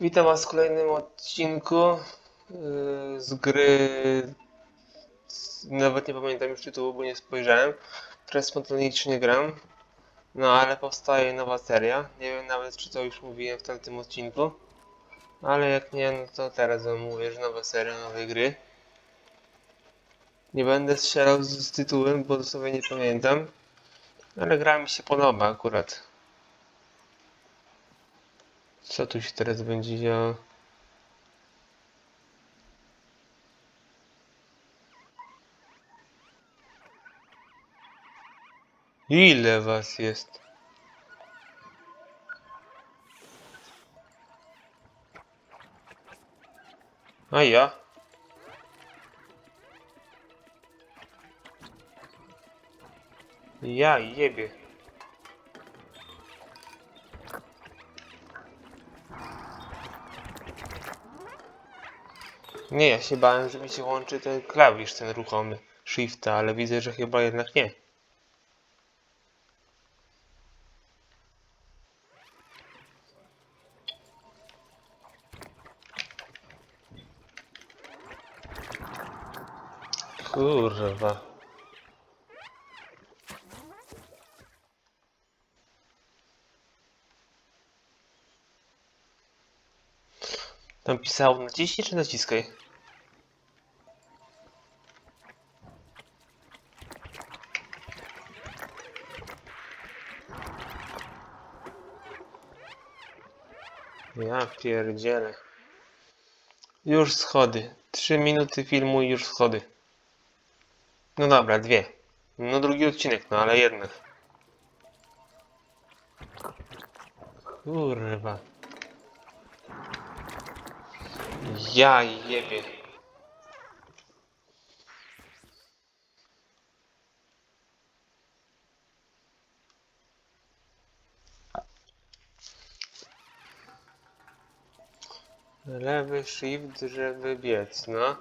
Witam Was w kolejnym odcinku yy, z gry. Nawet nie pamiętam już tytułu, bo nie spojrzałem. Teraz spontanicznie gram. No ale powstaje nowa seria. Nie wiem nawet czy to już mówiłem w tamtym odcinku. Ale jak nie, no to teraz Wam mówię, że nowa seria, nowej gry. Nie będę strzelał z, tytułem, bo sobie nie pamiętam. Ale gra mi się podoba akurat. Co tu się teraz będzie działo? Ile was jest? A ja? Ja jebie. Nie, ja się bałem, że mi się łączy ten klawisz, ten ruchomy Shifta, ale widzę, że chyba jednak nie. Kurwa. Tam pisało naciśnij czy naciskaj? Ja pierdzielę. Już schody. Trzy minuty filmu i już schody. No dobra, dwie. No drugi odcinek, no ale jednak. Kurwa. Ja jebie. Lewy shift, żeby biec, no.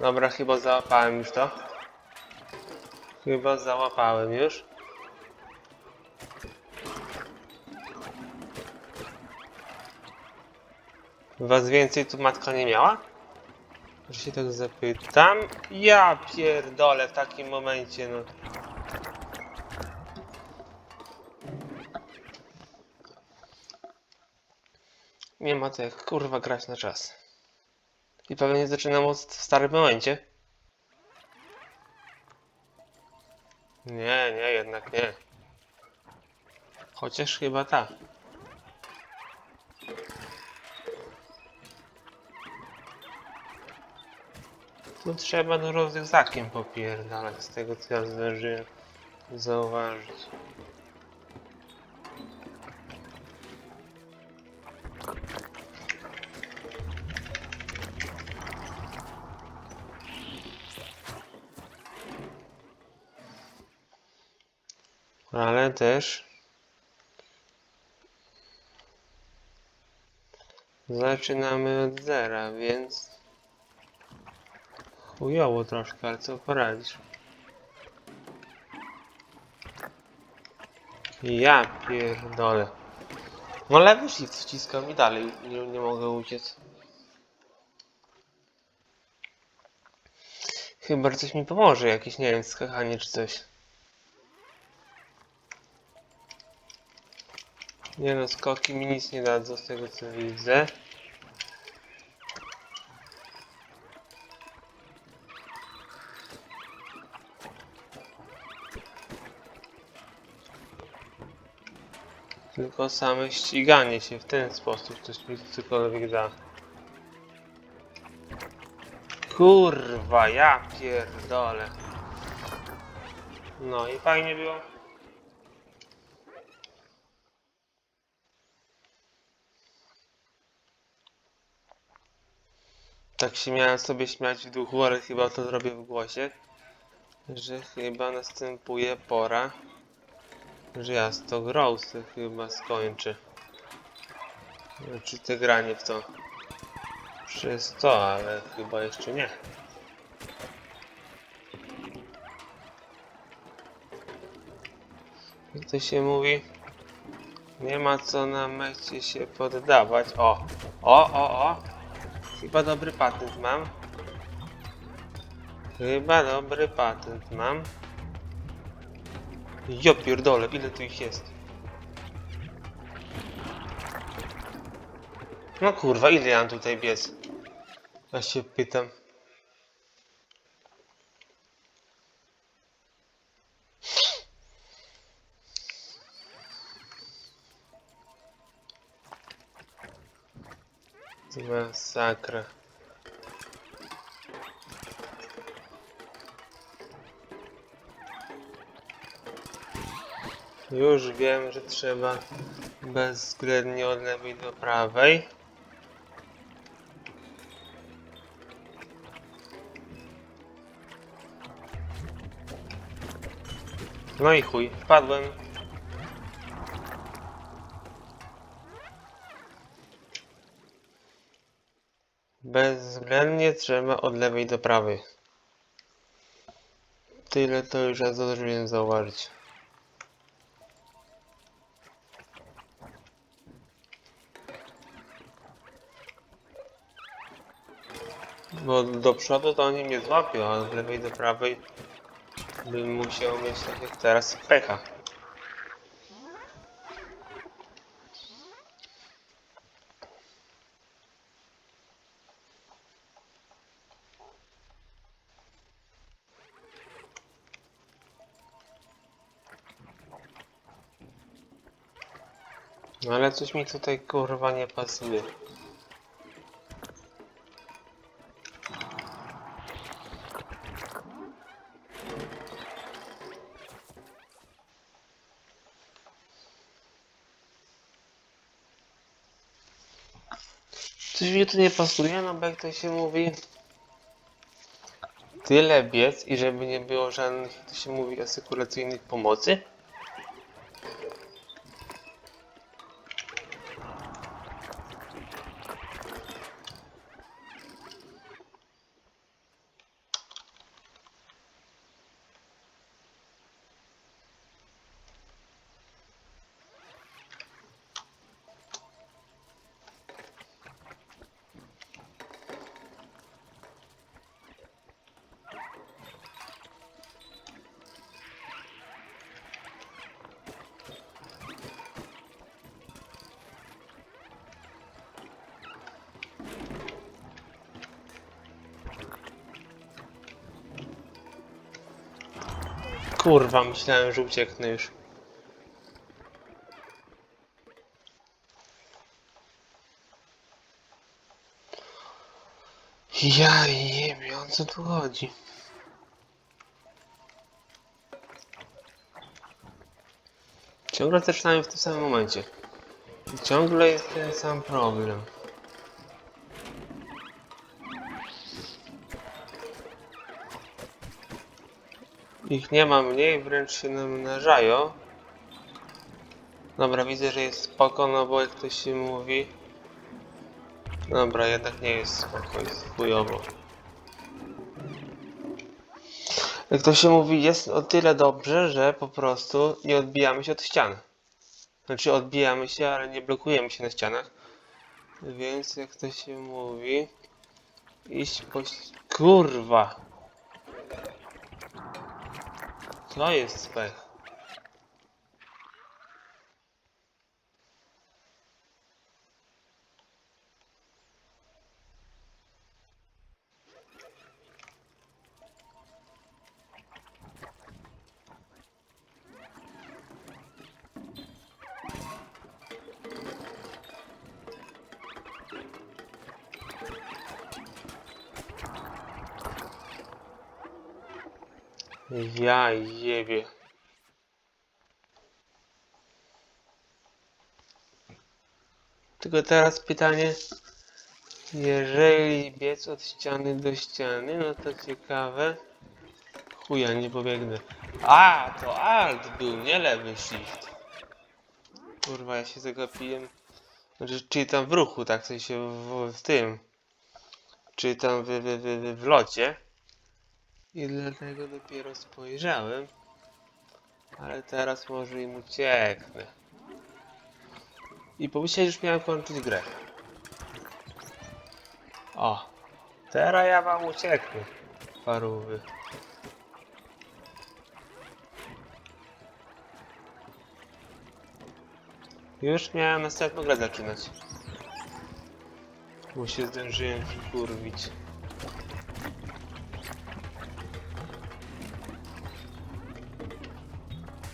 Dobra, chyba załapałem już to. Chyba załapałem już. Was więcej tu matka nie miała? Że się tak zapytam. Ja pierdolę w takim momencie, no. Nie ma to jak kurwa grać na czas. I pewnie zaczynam od w starym momencie. Nie, nie, jednak nie. Chociaż chyba tak. Tu trzeba no rozryzakiem popierdalać z tego co ja zdążyłem zauważyć. Ale też zaczynamy od zera, więc chujowo troszkę, ale co poradzisz? Ja pierdolę. No lewy shift wciskam i dalej nie, nie mogę uciec. Chyba coś mi pomoże, jakieś nie wiem, skakanie czy coś. Nie no, skoki mi nic nie dadzą z tego co widzę. Tylko same ściganie się w ten sposób coś mi cokolwiek da. Kurwa, ja pierdolę. No i fajnie było. Tak się miałem sobie śmiać w duchu, ale chyba to zrobię w głosie. Że chyba następuje pora, że ja z to Grousy chyba skończę. Znaczy te granie w to. Przez to, ale chyba jeszcze nie. Jak to się mówi? Nie ma co na mecie się poddawać. O! O, o, o! Chyba dobry patent mam. Chyba dobry patent mam. Jo pierdolę, ile tu ich jest? No kurwa, ile ja tutaj biec? Ja się pytam. Masakra. Już wiem, że trzeba bezwzględnie od lewej do prawej. No i chuj, wpadłem. Bezwzględnie trzeba od lewej do prawej. Tyle to już ja zdążyłem zauważyć. Bo do przodu to oni mnie złapią, a od lewej do prawej bym musiał mieć tak jak teraz pecha. Ale coś mi tutaj kurwa nie pasuje. Coś mi tu nie pasuje, no bo jak to się mówi tyle biec i żeby nie było żadnych, jak to się mówi, asykuracyjnych pomocy. Kurwa, myślałem, że ucieknę już. Ja jebie, o co tu chodzi? Ciągle zaczynamy w tym samym momencie. Ciągle jest ten sam problem. Ich nie ma mniej, wręcz się namnażają. Dobra, widzę, że jest spoko, no bo jak to się mówi... Dobra, jednak nie jest spoko, jest chujowo. Jak to się mówi, jest o tyle dobrze, że po prostu nie odbijamy się od ścian. Znaczy odbijamy się, ale nie blokujemy się na ścianach. Więc jak to się mówi... Iść po... Kurwa! To jest spech. Ja jebie. Tylko teraz pytanie, jeżeli biec od ściany do ściany, no to ciekawe. Chuja, nie pobiegnę. A, to alt był, nie lewy shift. Kurwa, ja się zagapiłem. Znaczy, czyli tam w ruchu, tak w sensie w, w tym. Czy tam w, w, w, w locie. I dlatego dopiero spojrzałem. Ale teraz może im ucieknę. I pomyśleć, już miałem kończyć grę. O, teraz ja wam ucieknę. Parówy. Już miałem następną grę zaczynać. Bo się zdążyłem kurwić.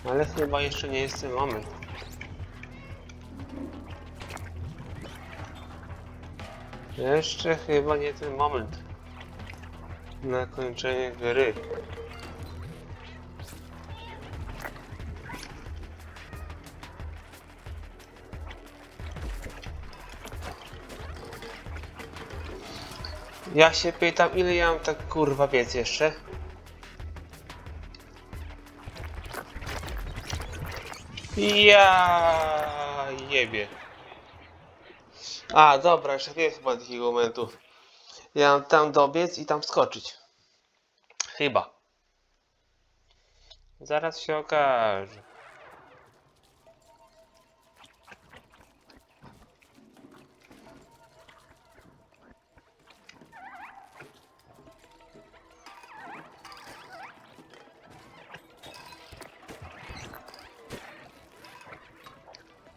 Ale chyba jeszcze nie jest ten moment. Jeszcze chyba nie ten moment. Na kończenie gry. Ja się pytam, ile ja mam tak kurwa biec jeszcze? Ja jebie. A, dobra, jeszcze nie chyba takiego momentu. Ja mam tam dobiec i tam skoczyć. Chyba. Zaraz się okaże.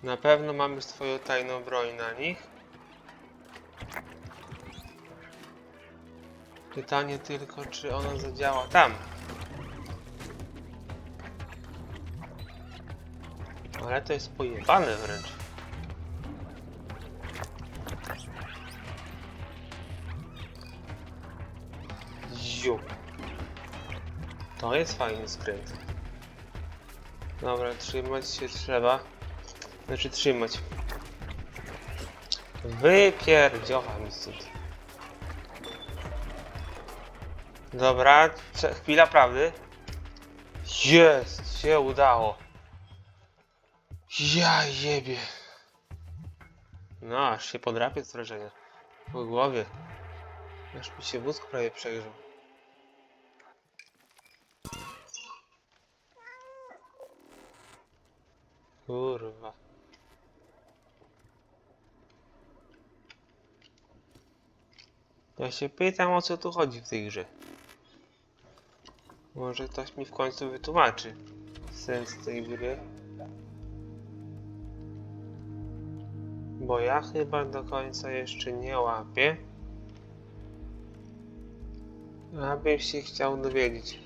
Na pewno mamy swoją tajną broń na nich. Pytanie tylko, czy ona zadziała tam. Ale to jest pojebane wręcz. Ziu. To jest fajny skręt. Dobra, trzymać się trzeba. Znaczy trzymać. Wypierdziocha mi stąd. Dobra, chwila prawdy. Jest, się udało. Ja jebie. No, aż się podrapie z wrażenia. Po głowie. Aż mi się wózk prawie przegrzał. Kurwa. Ja się pytam o co tu chodzi w tej grze. Może ktoś mi w końcu wytłumaczy sens tej gry. Bo ja chyba do końca jeszcze nie łapię. Abym się chciał dowiedzieć.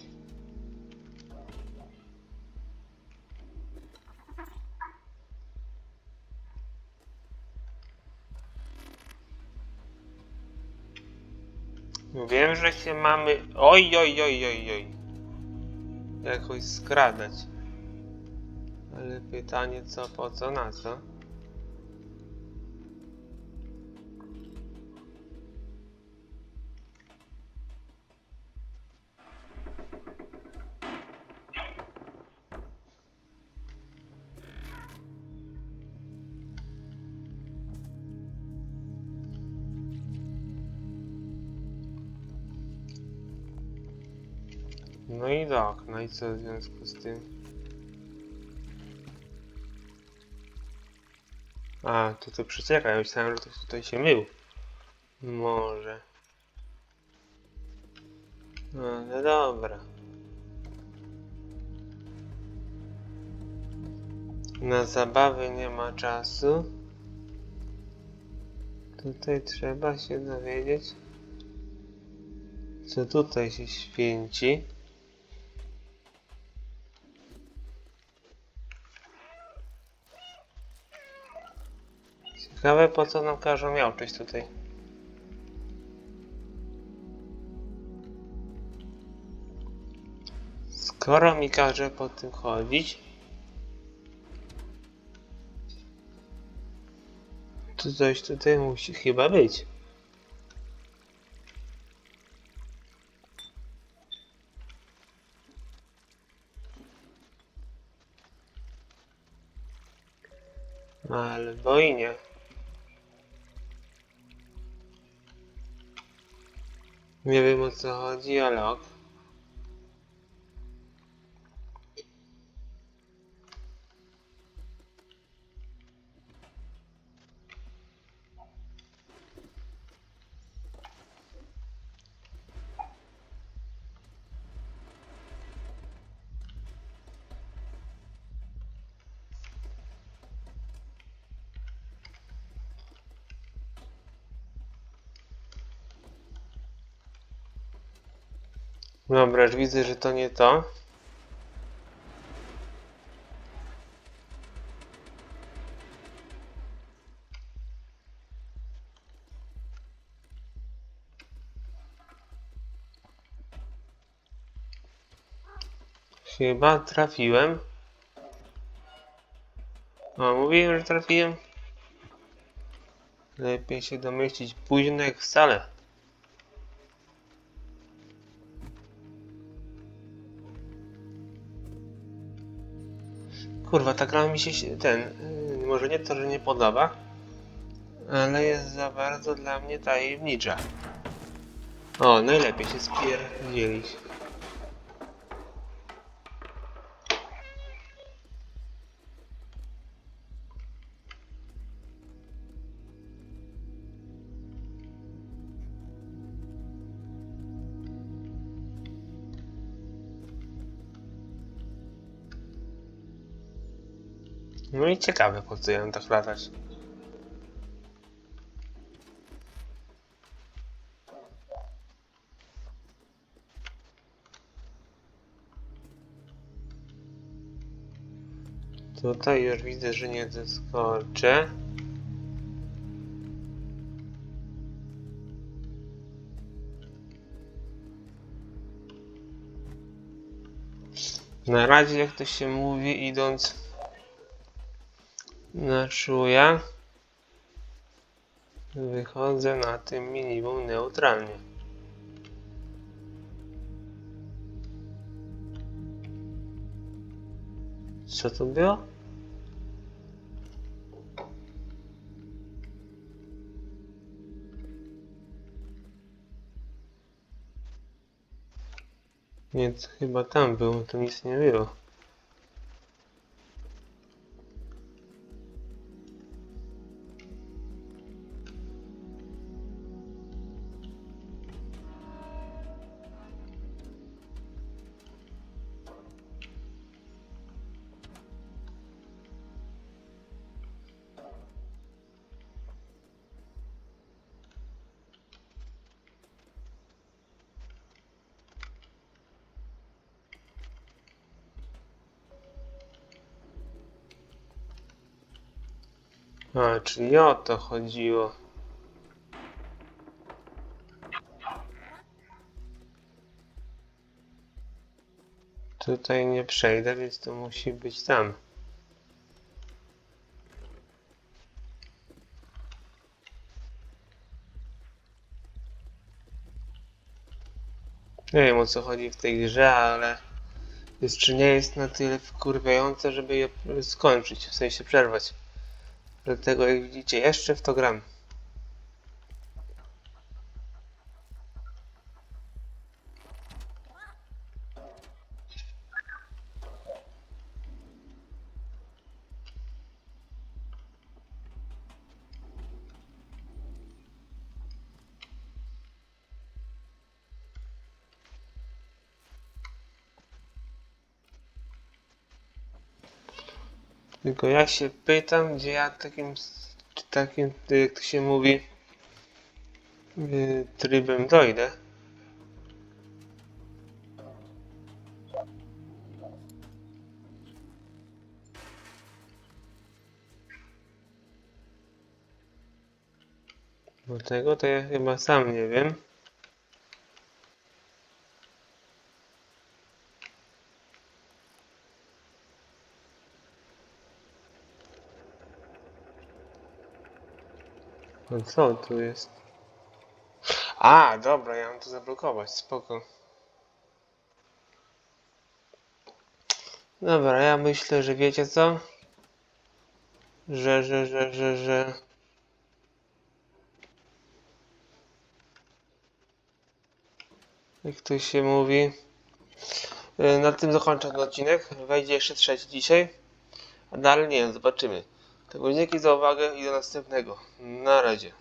Wiem, że się mamy. Oj, oj, oj, oj, oj. Jakoś skradać. Ale pytanie co, po co, na co? No i co w związku z tym? A, to to przecieka, ja myślałem, że ktoś tutaj się mył. Może. No, ale dobra. Na zabawy nie ma czasu. Tutaj trzeba się dowiedzieć, co tutaj się święci. Ciekawe po co nam każą miałczyć tutaj. Skoro mi każe po tym chodzić, to coś tutaj musi chyba być. Albo i nie. Nie wiem o co chodzi, ale ok. Dobra, już widzę, że to nie to. Chyba trafiłem. O, mówiłem, że trafiłem. Lepiej się domyślić późno jak wcale. Kurwa, ta gra mi się ten, yy, może nie to, że nie podoba, ale jest za bardzo dla mnie tajemnicza. O, najlepiej się spierdzielić. No i ciekawe, po co mam tak latać. Tutaj już widzę, że nie zeskoczę. Na razie, jak to się mówi, idąc na czuja, wychodzę na tym minimum neutralnie. Co to było? Nie, chyba tam było, to nic nie było. A, czyli o to chodziło. Tutaj nie przejdę, więc to musi być tam. Nie wiem o co chodzi w tej grze, ale jest czy nie jest na tyle wkurwiające, żeby je skończyć, w sensie przerwać. Dlatego jak widzicie, jeszcze w to gram. Tylko ja się pytam, gdzie ja takim, takim, jak to się mówi, yy, trybem dojdę. Bo tego to ja chyba sam nie wiem. No co tu jest? A, dobra, ja mam to zablokować, spoko. Dobra, ja myślę, że wiecie co? Że, że, że, że, że... Jak to się mówi? Yy, Na tym zakończę ten odcinek. Wejdzie jeszcze trzeci dzisiaj. A dalej nie wiem, zobaczymy. Dzięki za uwagę i do następnego. Na razie.